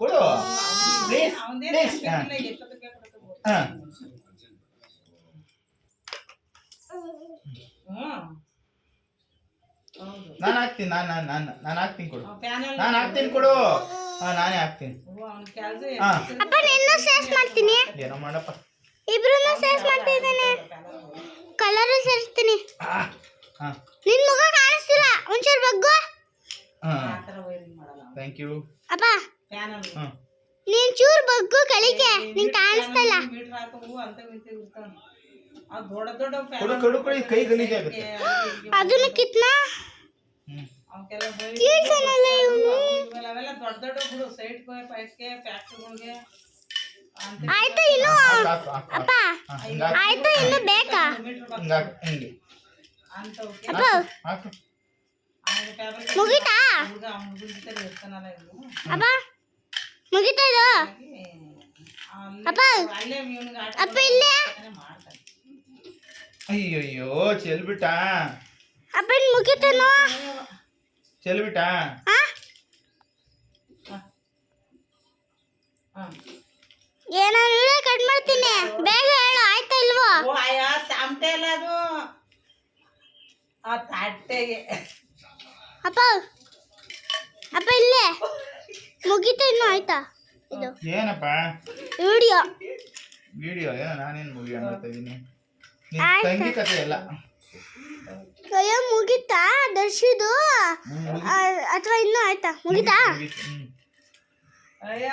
ಕೊಡು. ನಾನು ಹಾಕ್ತೀನಿ ನಾನು ನಾನು ನಾನು ನಾನು ಹಾಕ್ತೀನಿ ಕೊಡು. ನಾನು ಹಾಕ್ತೀನಿ ಕೊಡು. ಹಾ ನಾನೇ ಹಾಕ್ತೀನಿ. ಅಪ್ಪ ನಿನ್ನೂ ಸೇರ್ಸ್ ಮಾಡ್ತೀನಿ. ಏನೋ ಮಾಡಪ್ಪ. ಇಬ್ರು ಸೇರ್ಸ್ ಮಾಡ್ತಿದ್ದೇನೆ ಕಲರ್ ಸೇರಿಸ್ತೀನಿ. ನಿನ್ ಮುಖ ಕಾಣಿಸ್ತಿಲ್ಲ. ಒಂಚೂರು ಬಗ್ಗು. ಥ್ಯಾಂಕ್ ಯು ಅಪ್ಪ. ನೀನ್ ಚೂರ್ ಬಗ್ಗು ಕಳಿಕೆ ನಿಂಗೆ ಕಾಣಿಸ್ತಲ್ಲ. ಅದನ್ನು ಕಿತ್ನಾ? ಕೀಳ್ತಾನಲ್ಲ ಇವನು. ಆಯ್ತು ಇನ್ನು ಅಪ್ಪ ಆಯ್ತು ಇನ್ನು ಬೇಕಾ? ಮುಗೀತಾ? ಅಪ್ಪ ಮುಗೀತಾ ಇದು? ಅಪ್ಪ. ಅಪ್ಪ ಇಲ್ಲೇ. ಅಯ್ಯಯ್ಯೋ ಚೆಲ್ಬಿಟ್ಟ? ಅಪ್ಪ ಇನ್ ಮುಗೀತೇನೋ ಚೆಲ್ಬಿಟ್ಟ? ಹಾ ಹಾಂ ಆ ತಟ್ಟೆಗೆ ಅಪ್ಪ ಅಪ್ಪ ಇಲ್ಲೇ. ಮುಗಿತ ಇನ್ನು ಆಯ್ತಾ? ಇದು ಏನಪ್ಪ? ವಿಡಿಯೋ. ವಿಡಿಯೋ ಏನೋ ನಾನೇನು ಮುಗಿ ಮಾಡ್ತಾ ಇದ್ದೀನಿ ತಂಗಿ ಕತೆ ಎಲ್ಲ. ಅಯ್ಯೋ ಮುಗೀತಾ? ದರ್ಶಿದು? ಅಥವಾ ಇನ್ನೂ ಆಯ್ತಾ? ಮುಗಿತಾ? ಮುಗೀತು, ಅಯ್ಯ.